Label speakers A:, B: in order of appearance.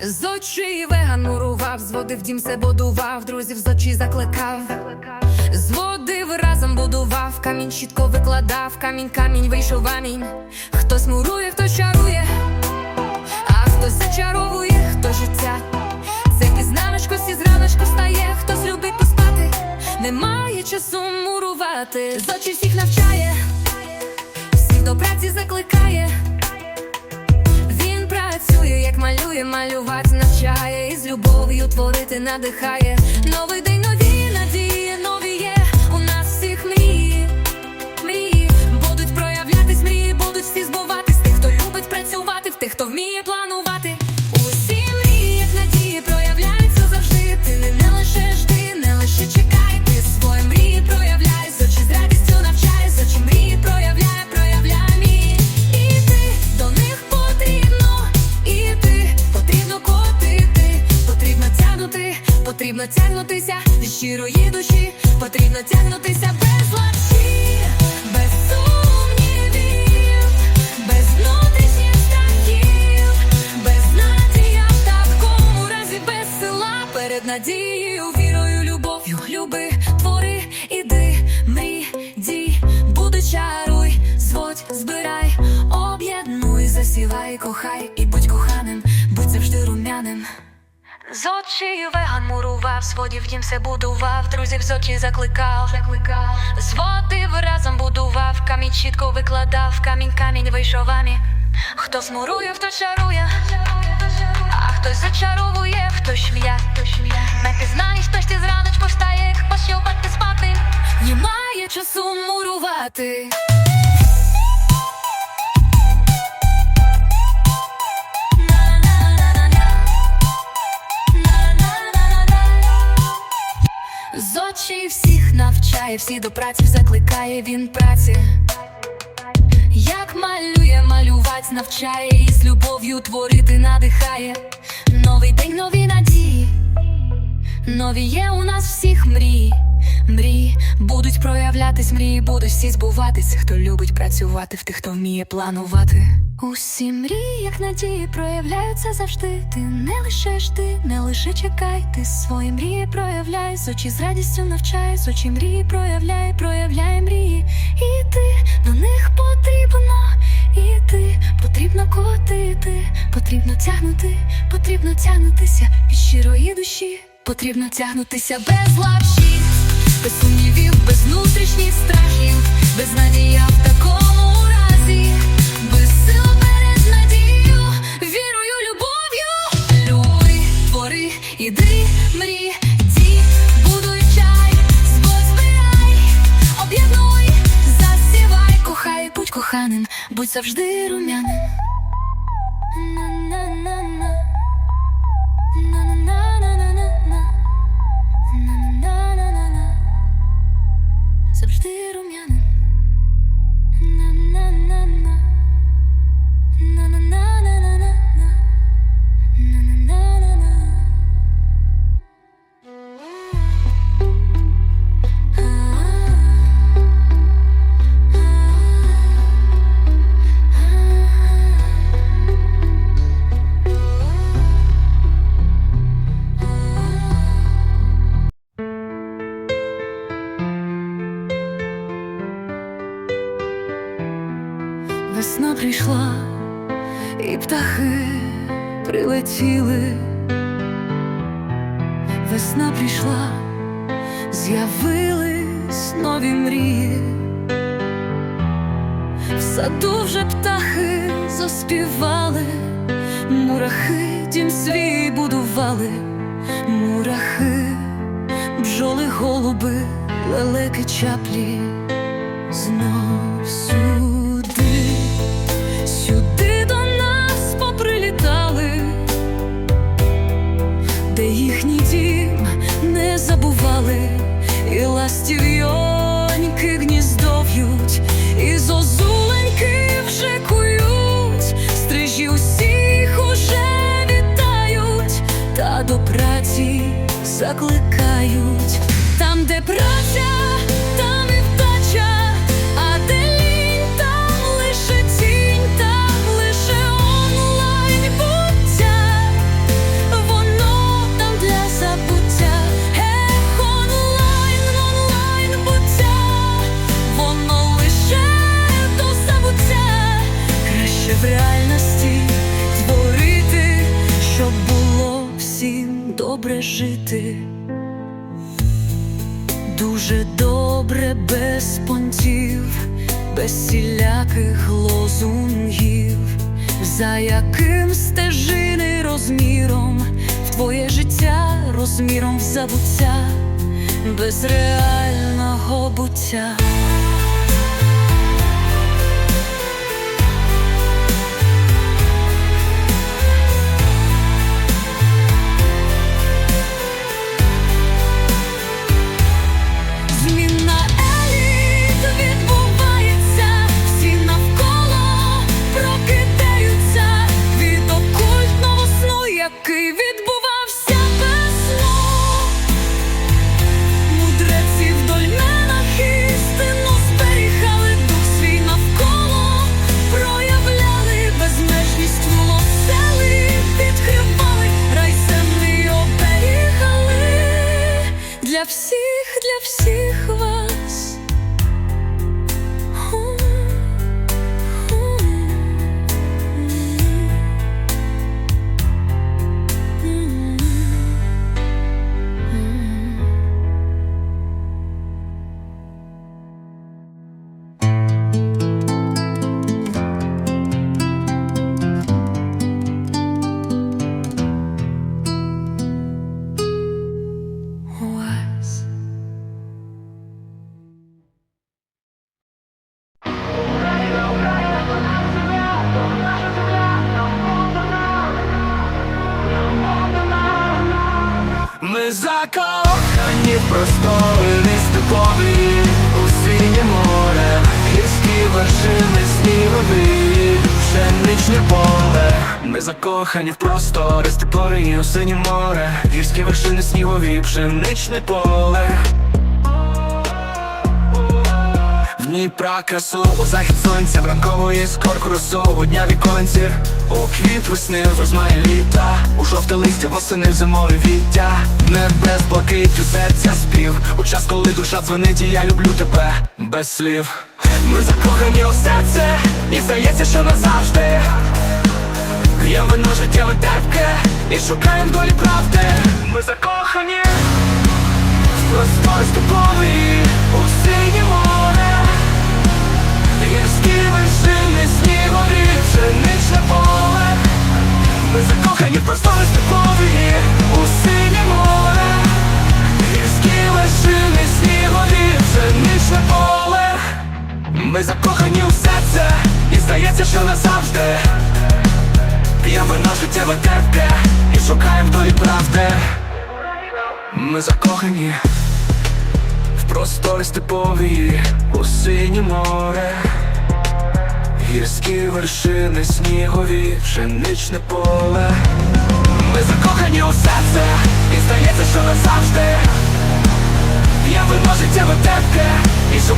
A: З очі веган мурував, зводив дім се будував, друзів з очі закликав. Зводив разом будував, камінь чітко викладав, камінь, камінь вийшов амінь. Хтось мурує, хтось чарує, а хтось зачаровує, хто життя. Це пізнаночко, всі зраночку стає, хтось любить поспати, немає часу мурувати. З очі всіх навчає, всіх до праці закликає. Працює, як малює, малювати навчає, і з любов'ю творити надихає. Новий день, нові тягнутися від щирої душі, потрібно тягнутися без лапші, без сумнівів, без внутрішніх страхів, без надія в такому разі без сила перед надією, вірою, любов'ю, люби, твори, іди, мрій, дій, буди, чаруй, зводь, збирай, об'єднуй, засівай, кохай і будь коханим, будь завжди рум'яним. З очі веган мурував, сводів дім все будував, друзів з очі закликав, закликав, зводив разом будував, камінь чітко викладав, камінь, камінь вийшов амі. Хто смурує, хто чарує, а хтось зачаровує, хтось шв'я, хтось шв'я. Не пізнаєш, хтось ти зраночку встає, як пощупати спати. Немає часу мурувати. З всіх навчає, всі до праці закликає він праці. Як малює, малювать навчає, і з любов'ю творити надихає. Новий день, нові надії, нові є у нас всіх мрії. Мрії будуть проявлятись, мрії будуть всі збуватись. Хто любить працювати, в тих, хто вміє планувати. Усі мрії, як надії, проявляються завжди. Ти не лише жди, не лише чекай, ти свої мрії проявляй, з очі з радістю навчай, з очі мрії проявляй, проявляй мрії, і ти до них потрібно, і ти потрібно котити, потрібно тягнути, потрібно тягнутися від щирої душі, потрібно тягнутися без лапші, без сумнівів, без внутрішніх страхів, без надія в такому разі, без сил перед вірою, любов'ю. Люби, твори, іди, мрій, дій, будуй чай, збой об'єднуй, засівай, кохай, будь коханим, будь завжди рум'яним. Прийшла, і птахи прилетіли. Весна прийшла, з'явились нові мрії. В саду вже птахи заспівали, мурахи дім свій будували, мурахи, бджоли, голуби, лелеки, чаплі. Знов закликають. Там, де праця, дуже добре без понтів, без всіляких лозунгів, за яким стежини розміром в твоє життя, розміром в забуття, без реального буття.
B: Снігові, пшеничне поле. Ми закохані в простори степові у синє море, гірські вершини снігові, пшеничне поле. В Дніпра красу, у захід сонця, ранкової скорку росу, у дня віконців, у квіт весни в розмаї літа, у жовте листя восени в зимові віття, небес блакить у серця спів, у час, коли душа дзвонить, і я люблю тебе без слів. Ми закохані у серце, і здається, що назавжди. Я вино життєве терпке і шукаємо долі правди. Ми закохані в простор степовий у синє море. Гірські вершини, снігові, пшеничне поле Ми закохані в простори степові Вино життєве і шукаємо долі правди Ми закохані в простори степові у синє море, гірські вершини, снігові, пшеничне поле. Ми закохані у серце, і здається, що назавжди. Я вино життєве терпке і правди